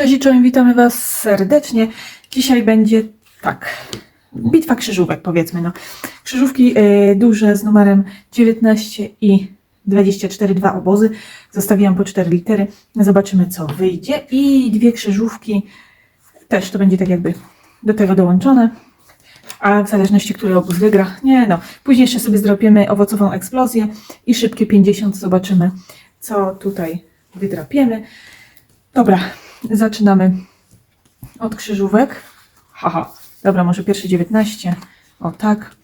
Cześć i czołem, witamy Was serdecznie. Dzisiaj będzie tak, bitwa krzyżówek powiedzmy. No. Krzyżówki e, duże z numerem 19 i 24, dwa obozy. Zostawiłam po cztery litery. Zobaczymy co wyjdzie. I dwie krzyżówki też to będzie tak jakby do tego dołączone. A w zależności, który obóz wygra, nie no. Później jeszcze sobie zrobimy owocową eksplozję i szybkie 50. Zobaczymy, co tutaj wydrapiemy. Dobra, zaczynamy od krzyżówek. Haha, dobra, może pierwsze 19. O tak.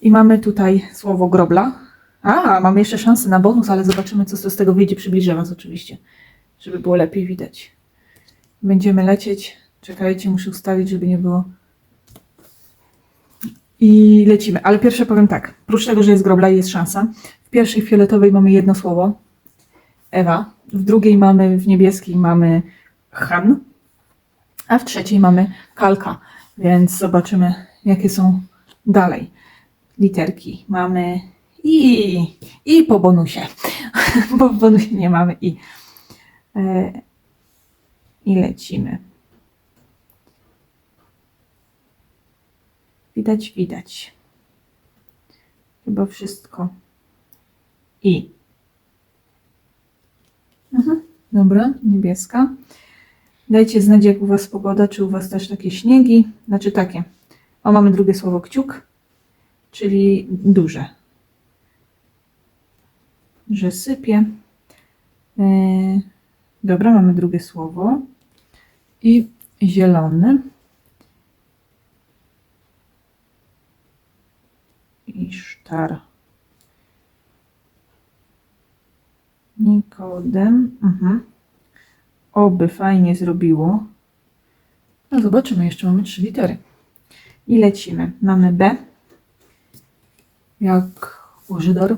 I mamy tutaj słowo grobla. A, mamy jeszcze szansę na bonus, ale zobaczymy, co z tego wyjdzie. Przybliżę Was oczywiście, żeby było lepiej widać. Będziemy lecieć. Czekajcie, muszę ustawić, żeby nie było. I lecimy. Ale pierwsze powiem tak. Prócz tego, że jest grobla i jest szansa. W pierwszej fioletowej mamy jedno słowo. Ewa. W drugiej mamy, w niebieskiej mamy Han. A w trzeciej mamy Kalka. Więc zobaczymy, jakie są dalej literki. Mamy i, i po bonusie. Bo w bonusie nie mamy i. E, I lecimy. Widać, widać. Chyba wszystko. I. Mhm. Dobra, niebieska. Dajcie znać, jak u Was pogoda, czy u Was też takie śniegi. Znaczy takie. O, mamy drugie słowo kciuk, czyli duże. Że sypie. E, dobra, mamy drugie słowo. I zielony. I sztar. Nikodem. Mhm. Oby fajnie zrobiło. No zobaczymy, jeszcze mamy trzy litery. I lecimy. Mamy B. Jak Użydor.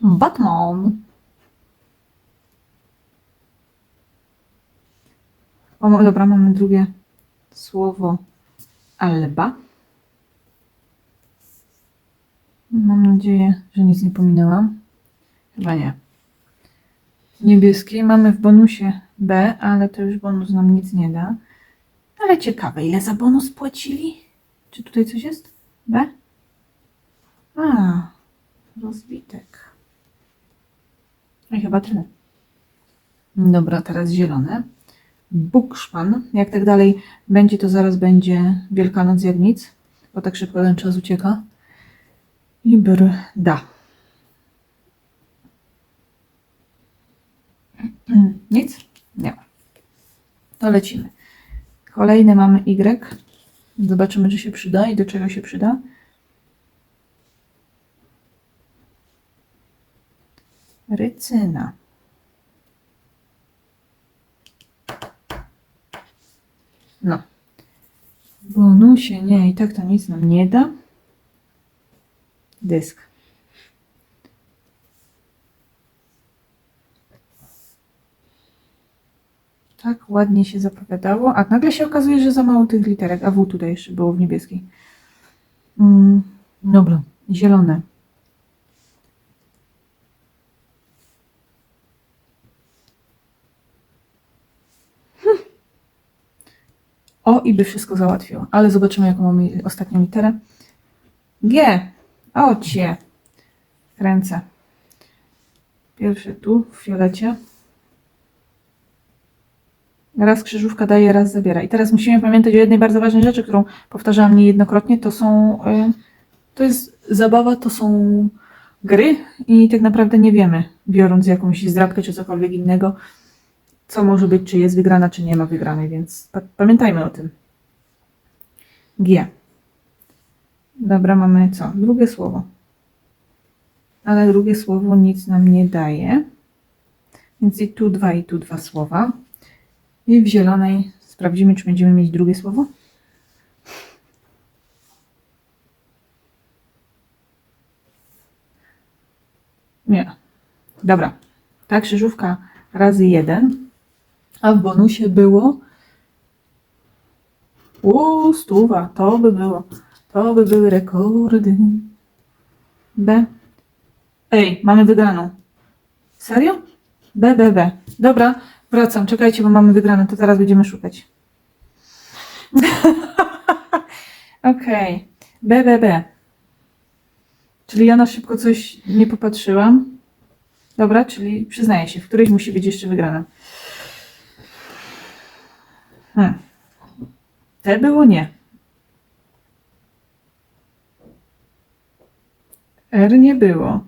Batman. O, dobra, mamy drugie słowo Alba. Mam nadzieję, że nic nie pominęłam. Chyba nie. Niebieskiej mamy w bonusie B, ale to już bonus nam nic nie da. Ale ciekawe, ile za bonus płacili? Czy tutaj coś jest? B? A, rozbitek. No i chyba tyle. Dobra, teraz zielone. Bukszpan. Jak tak dalej będzie, to zaraz będzie Wielkanoc jak nic, bo tak szybko ten czas ucieka. I brda. Nic? Nie ma. To lecimy. Kolejne mamy Y. Zobaczymy, czy się przyda i do czego się przyda. Rycyna. No. W bonusie nie, i tak to nic nam nie da. Dysk. Tak ładnie się zapowiadało, a nagle się okazuje, że za mało tych literek, a W tutaj jeszcze było w niebieskiej. Mm, dobra, zielone. O, i by wszystko załatwiło. Ale zobaczymy, jaką mamy ostatnią literę. G. O, cie. Ręce. Pierwszy tu, w fiolecie. Raz krzyżówka daje, raz zabiera. I teraz musimy pamiętać o jednej bardzo ważnej rzeczy, którą powtarzałam niejednokrotnie. To są, y, to jest zabawa, to są gry i tak naprawdę nie wiemy, biorąc jakąś zdrabkę czy cokolwiek innego, co może być, czy jest wygrana, czy nie ma wygranej, więc pa pamiętajmy o tym. G. Dobra, mamy co? Drugie słowo. Ale drugie słowo nic nam nie daje. Więc i tu dwa, i tu dwa słowa. I w zielonej sprawdzimy, czy będziemy mieć drugie słowo. Nie. Dobra. Ta krzyżówka razy jeden. A w bonusie było. U, stuwa. To by było. To by były rekordy. B. Ej, mamy wygraną. Serio? B, B, B. Dobra, Wracam, czekajcie, bo mamy wygrane, to teraz będziemy szukać. Okej. B, B, B. Czyli ja na szybko coś nie popatrzyłam. Dobra, czyli przyznaję się, w którejś musi być jeszcze wygrana. Hmm. Te było nie. R nie było.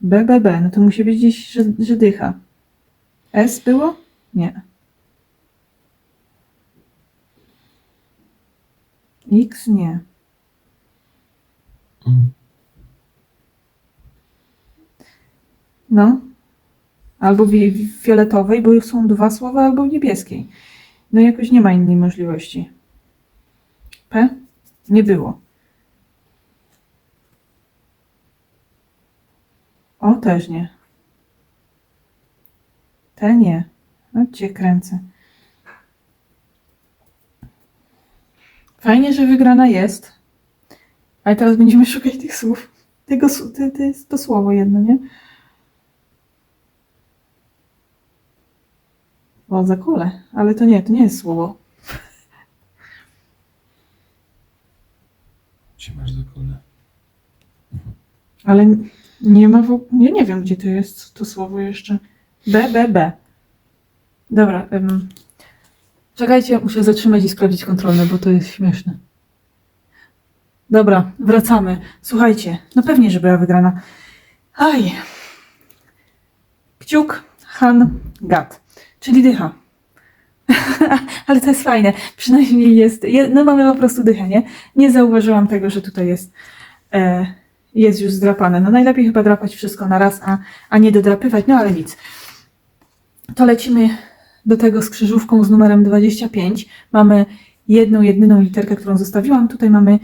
B, B, B. No to musi być gdzieś, że, że dycha. S było? Nie. X nie. No. Albo w fioletowej, bo są dwa słowa, albo w niebieskiej. No jakoś nie ma innej możliwości. P? Nie było. O, też nie. Te nie. No cię kręcę. Fajnie, że wygrana jest. Ale teraz będziemy szukać tych słów. Tego, te, te, to słowo jedno, nie? O, za kole. Ale to nie, to nie jest słowo. Gdzie masz za kole? Ale nie ma w ogóle. Ja nie wiem, gdzie to jest to słowo jeszcze. B, B, B. Dobra. Um, czekajcie, muszę zatrzymać i sprawdzić kontrolne, bo to jest śmieszne. Dobra, wracamy. Słuchajcie, no pewnie, że była wygrana. Aj. Kciuk, Han, Gat. Czyli dycha. Ale to jest fajne. Przynajmniej jest. je- No mamy po prostu dychę, nie? Nie zauważyłam tego, że tutaj jest. E, jest już zdrapane. No najlepiej chyba drapać wszystko na raz, a, a nie dodrapywać, no ale nic. To lecimy do tego z krzyżówką z numerem 25. Mamy jedną, jedyną literkę, którą zostawiłam. Tutaj mamy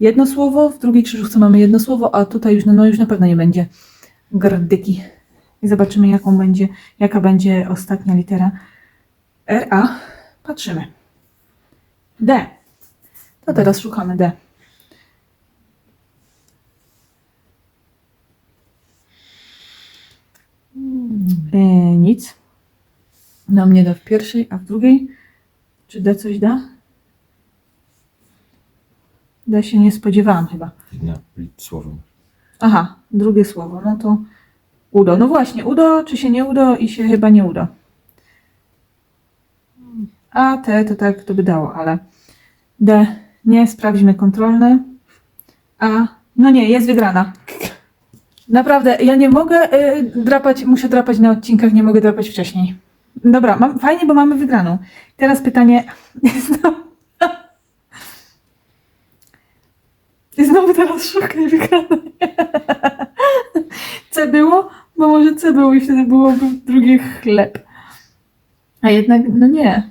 jedno słowo, w drugiej krzyżówce mamy jedno słowo, a tutaj już, no, no już na pewno nie będzie gardyki. I zobaczymy, jaką będzie, jaka będzie ostatnia litera. R, A. Patrzymy. D. To teraz szukamy D. E, nic. Nam nie da w pierwszej, a w drugiej? Czy D coś da? D się nie spodziewałam chyba. Jedna słowo. Aha, drugie słowo, no to udo. No właśnie, udo, czy się nie udo i się chyba nie udo. A T to tak to by dało, ale D nie, sprawdźmy kontrolne. A, no nie, jest wygrana. Naprawdę, ja nie mogę y, drapać, muszę drapać na odcinkach, nie mogę drapać wcześniej. Dobra, mam, fajnie, bo mamy wygraną. Teraz pytanie. Znowu, znowu teraz szukaj wygranej. C było? Bo może C było i wtedy byłoby drugie chleb. A jednak, no nie.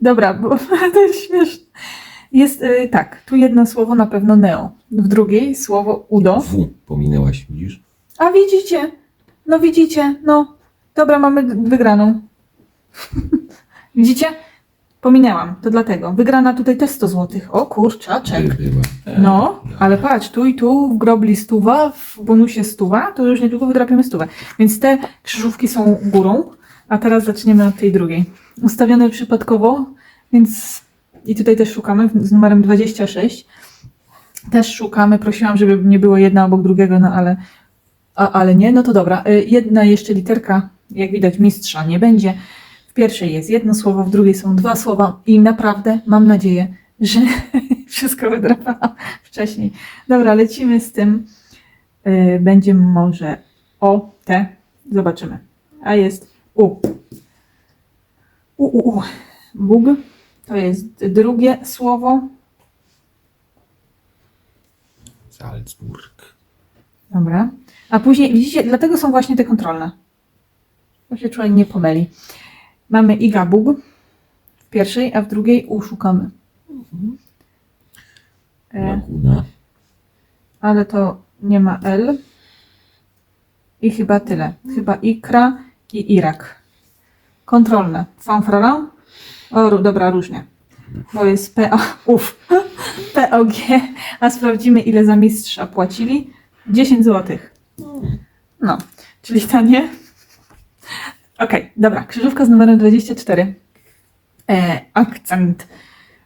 Dobra, bo to jest śmieszne. Jest y, tak, tu jedno słowo na pewno neo. W drugiej słowo udo. W pominęłaś, widzisz? A widzicie? No widzicie, no. Dobra, mamy wygraną. widzicie? Pominęłam, to dlatego. Wygrana tutaj też 100 zł. O kurczaczek. Była. E, No, dobra. ale patrz, tu i tu w grobli stuwa, w bonusie stuwa, to już niedługo wydrapiemy stówę. Więc te krzyżówki są górą, a teraz zaczniemy od tej drugiej. Ustawione przypadkowo, więc i tutaj też szukamy z numerem 26. Też szukamy, prosiłam, żeby nie było jedna obok drugiego, no ale, a, ale nie, no to dobra. Y, Jedna jeszcze literka, jak widać mistrza nie będzie. W pierwszej jest jedno słowo, w drugiej są dwa słowa i naprawdę mam nadzieję, że wszystko wydrapałam wcześniej. Dobra, lecimy z tym. Y, Będzie może O, T. Zobaczymy. A jest U. U, U, U. Bóg. To jest drugie słowo. Salzburg. Dobra. A później, widzicie, dlatego są właśnie te kontrolne. Bo się człowiek nie pomyli. Mamy Iga Bóg w pierwszej, a w drugiej U szukamy. E, Laguna. ale to nie ma L. I chyba tyle. Chyba Ikra i Irak. Kontrolne. Fanfraran? O, dobra, różnie. Bo jest PA, uf, POG, a sprawdzimy ile za mistrza płacili. 10 zł. No, czyli tanie. Okej, dobra. Krzyżówka z numerem 24. E, akcent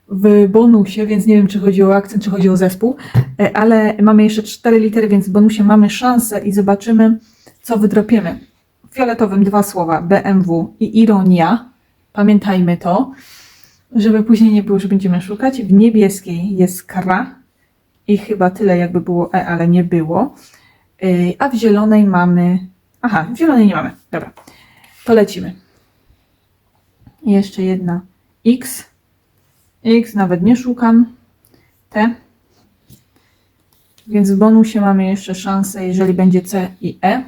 w bonusie, więc nie wiem, czy chodzi o akcent, czy chodzi o zespół, e, ale mamy jeszcze cztery litery, więc w bonusie mamy szansę i zobaczymy, co wydropiemy. W fioletowym dwa słowa BMW i ironia. Pamiętajmy to, żeby później nie było, że będziemy szukać. W niebieskiej jest kra i chyba tyle, jakby było E, ale nie było. Yy, A w zielonej mamy. Aha, w zielonej nie mamy. Dobra, to lecimy. Jeszcze jedna X. X nawet nie szukam. T. Więc w bonusie mamy jeszcze szansę, jeżeli będzie C i E.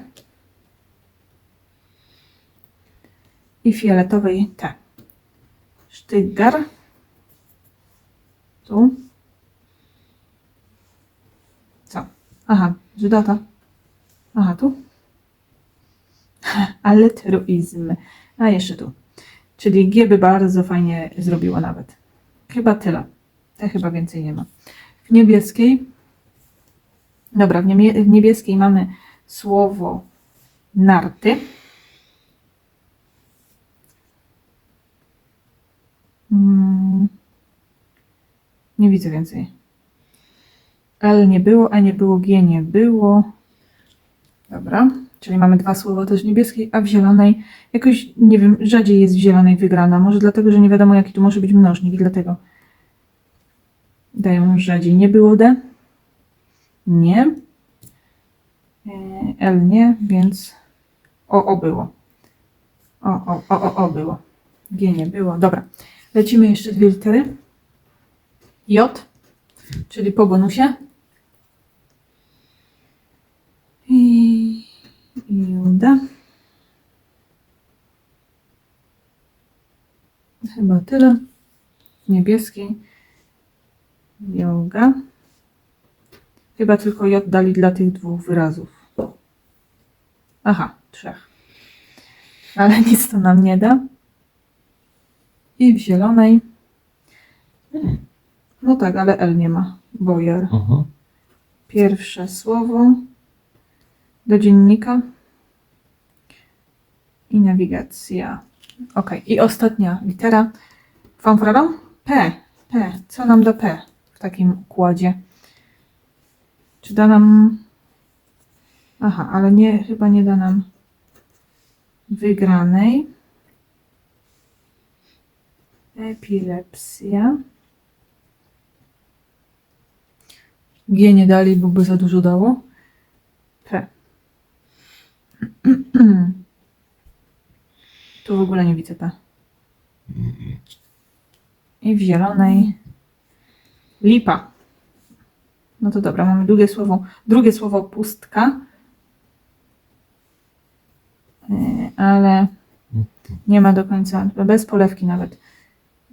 I fioletowej T. Sztygar. Tu. Co? Aha, Żydata. Aha, tu. Altruizm. A jeszcze tu. Czyli G by bardzo fajnie zrobiło nawet. Chyba tyle. Te chyba więcej nie ma. W niebieskiej. Dobra, w niebieskiej mamy słowo narty. Mm, nie widzę więcej. L nie było, A nie było, G nie było. Dobra, czyli mamy dwa słowa też w niebieskiej, a w zielonej jakoś, nie wiem, rzadziej jest w zielonej wygrana. Może dlatego, że nie wiadomo jaki tu może być mnożnik i dlatego dają rzadziej. Nie było D? Nie. E, L nie, więc O, O było. O, O, O, O, O było. G nie było. Dobra. Lecimy jeszcze dwie litery. J, czyli po bonusie. I i Juda. Chyba tyle. Niebieskiej. Yoga. Chyba tylko J dali dla tych dwóch wyrazów. Aha, trzech. Ale nic to nam nie da. I w zielonej. No tak, ale L nie ma. Bojer. Aha. Pierwsze słowo do dziennika i nawigacja. Ok, i ostatnia litera. Fanfarą? P. P. Co nam da P w takim układzie? Czy da nam. Aha, ale nie, chyba nie da nam wygranej. Epilepsja. G nie dali, bo by za dużo dało. P. Tu w ogóle nie widzę P. I w zielonej lipa. No to dobra, mamy drugie słowo, drugie słowo pustka. Yy, Ale nie ma do końca, bez polewki nawet.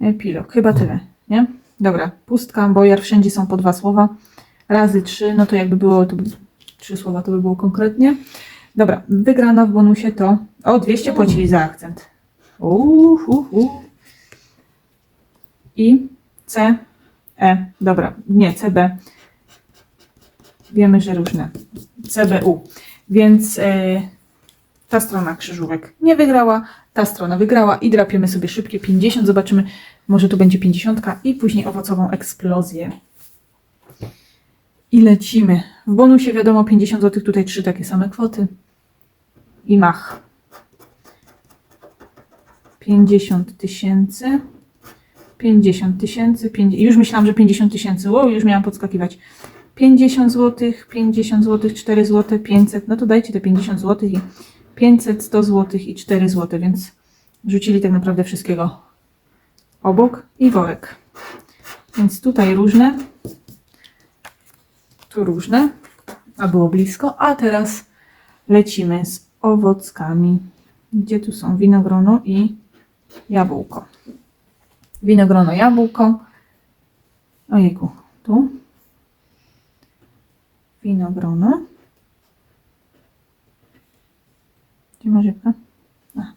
Epilog, chyba tyle, nie? Dobra, pustka, bojar, wszędzie są po dwa słowa. Razy trzy, no to jakby było, to by, trzy słowa to by było konkretnie. Dobra, wygrana w bonusie to. O, 200 płacili za akcent. Uuu, uh, uh. I C, E. Dobra, nie, CB. Wiemy, że różne. CBU. Więc e, ta strona krzyżówek nie wygrała, ta strona wygrała i drapiemy sobie szybkie 50. Zobaczymy, może tu będzie 50 i później owocową eksplozję. I lecimy. W bonusie wiadomo 50 zł, tutaj trzy takie same kwoty. I mach. 50 tysięcy. 50 tysięcy. Już myślałam, że 50 tysięcy. Wow, już miałam podskakiwać. 50 zł, 50 zł, 4 zł, 500. No to dajcie te 50 zł i 500, 100 zł i 4 zł, więc rzucili tak naprawdę wszystkiego obok i worek. Więc tutaj różne, tu różne, a było blisko, a teraz lecimy z owockami. Gdzie tu są winogrono i jabłko? Winogrono, jabłko. Ojejku, tu. Winogrono. Gdzie ma rybka? A.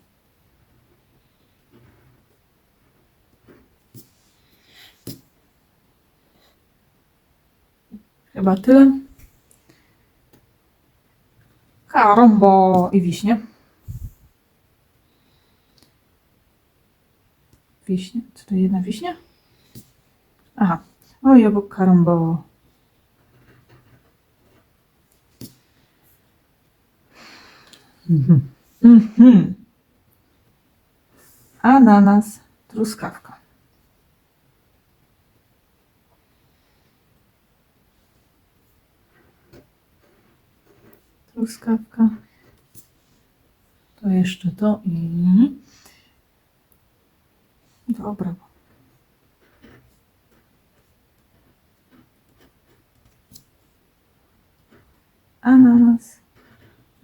Chyba tyle. Karombo i wiśnie. Wiśnie. Co to jedna wiśnia? Aha. Oj, obok karombo. Mhm. Mhm. Ananas, truskawka. Truskawka. To jeszcze to i... Dobra. Ananas.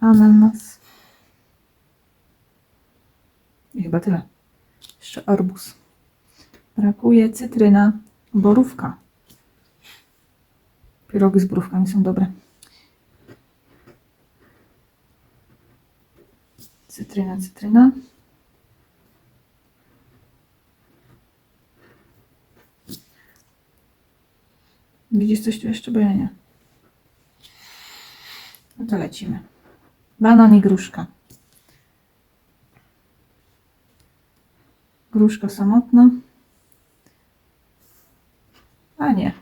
Ananas. I chyba tyle. Jeszcze arbuz. Brakuje cytryna, borówka. Pierogi z borówkami są dobre. Cytryna, cytryna. Widzisz coś tu jeszcze, bo ja nie. No to lecimy. Banan i gruszka. Gruszka samotna. A nie.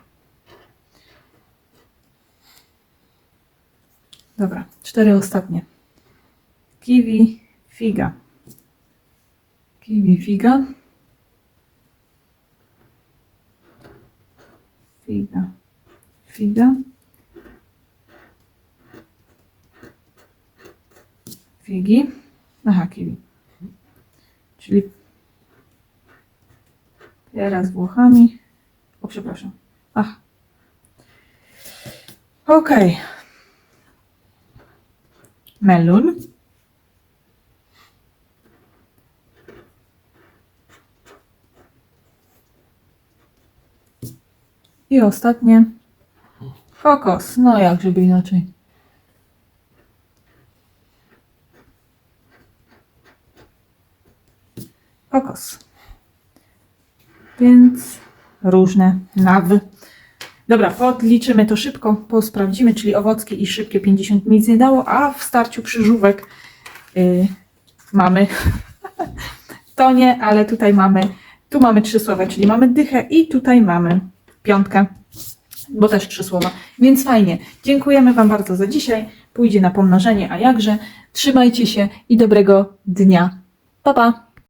Dobra, cztery ostatnie. Kiwi, figa. Kiwi, figa. Figa, figa. Figi. Aha, kiwi. Czyli Piera z Włochami. O, przepraszam. Ach. Okej. Melon. I ostatnie. Kokos. No jak żeby inaczej. Kokos. Więc różne nawy. Dobra, podliczymy to szybko, posprawdzimy, czyli owockie i szybkie 50 nic nie dało, a w starciu krzyżówek y, mamy to nie, ale tutaj mamy, tu mamy trzy słowa, czyli mamy dychę i tutaj mamy piątkę, bo też trzy słowa, więc fajnie. Dziękujemy Wam bardzo za dzisiaj, pójdzie na pomnożenie, a jakże. Trzymajcie się i dobrego dnia. Pa, pa!